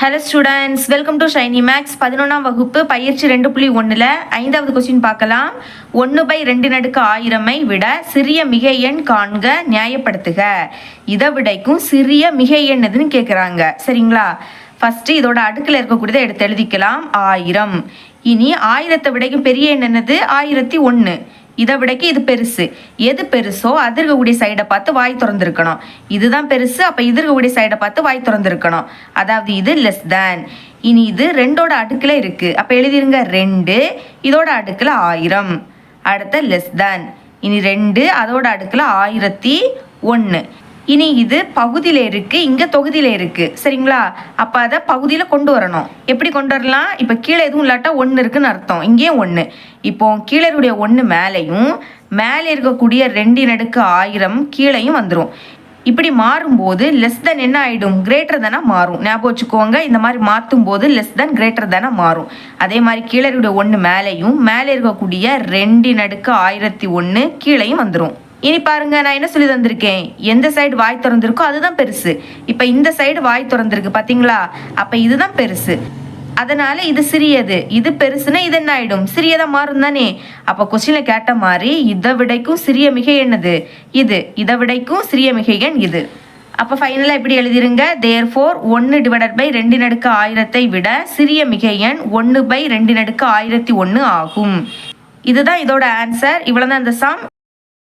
Hello students welcome to Shiny Max பதினொன்றாம் வகுப்பு பயிற்சி ரெண்டு புள்ளி ஒன்றில் ஐந்தாவது கொஸ்டின் பார்க்கலாம். ஒன்று பை ரெண்டு நடுக்கு ஆயிரமை விட சிறிய மிகை எண் காண்க நியாயப்படுத்துக. இதை விடைக்கும் சிறிய மிகை எண் எதுன்னு கேட்குறாங்க சரிங்களா? ஃபஸ்ட்டு இதோட அடுக்கில் இருக்கக்கூடியதை எடுத்து எழுதிக்கலாம். ஆயிரம். இனி ஆயிரத்தை விடைக்கும் பெரிய எண் என்னது? ஆயிரத்தி ஒன்று இதை விடக்கி இது பெருசு. எது பெருசோ அது இருக்கக்கூடிய சைடை பார்த்து வாய் திறந்துருக்கணும். இதுதான் பெருசு அப்போ இது இருக்கக்கூடிய சைடை பார்த்து வாய் திறந்துருக்கணும். அதாவது இது லெஸ் தேன் இனி இது ரெண்டோட அடுக்கில் இருக்குது அப்போ எழுதிருங்க ரெண்டு இதோட அடுக்கில் ஆயிரம். அடுத்த லெஸ் தேன் இனி ரெண்டு அதோட அடுக்கில் ஆயிரத்தி ஒன்று இனி இது பகுதியில் இருக்குது இங்கே தொகுதியில் இருக்குது சரிங்களா? அப்போ அதை பகுதியில் கொண்டு வரணும். எப்படி கொண்டு வரலாம்? இப்போ கீழே எதுவும் இல்லாட்டா ஒன்று இருக்குன்னு அர்த்தம். இங்கேயும் ஒன்று இப்போ கீழே இருக்கக்கூடிய ஒன்று மேலேயும் மேலே இருக்கக்கூடிய ரெண்டு நடுக்கு ஆயிரம் கீழேயும் வந்துடும் இப்படி மாறும்போது லெஸ் தென் என்ன ஆகிடும் கிரேட்டர் தானே மாறும். ஞாபகம் வச்சுக்கோங்க இந்த மாதிரி மாற்றும் போது லெஸ் தென் கிரேட்டர் தானே மாறும். அதே மாதிரி கீழே இருக்கக்கூடிய ஒன்று மேலேயும் மேலே இருக்கக்கூடிய ரெண்டு நடுக்கு ஆயிரத்தி ஒன்று கீழேயும் வந்துடும் இனி பாருங்க நான் என்ன சொல்லி தந்திருக்கேன்? எந்த சைடு வாய் திறந்திருக்கோ அதுதான் பெருசு. இப்போ இந்த சைடு வாய் திறந்திருக்கு பார்த்தீங்களா அப்போ இதுதான் பெருசு. அதனால இது சிறியது. இது பெருசுன்னா இது என்ன ஆயிடும்? சிறியதாக மாறும் தானே? அப்போ கொஸ்டினில் கேட்ட மாதிரி இதை விடைக்கும் சிறிய மிகை என்னது? இது. இதை விடைக்கும் சிறிய மிகை எண் இது. அப்போ ஃபைனலாக எப்படி எழுதிருங்க. தேர் ஃபோர் ஒன்று டிவைடட் பை ரெண்டு நடுக்கு ஆயிரத்தை விட சிறிய மிகையன் ஒன்று பை ரெண்டு நடுக்கு ஆயிரத்தி ஒன்று ஆகும். இதுதான் இதோட ஆன்சர் இவ்வளோ தான் இந்த சம்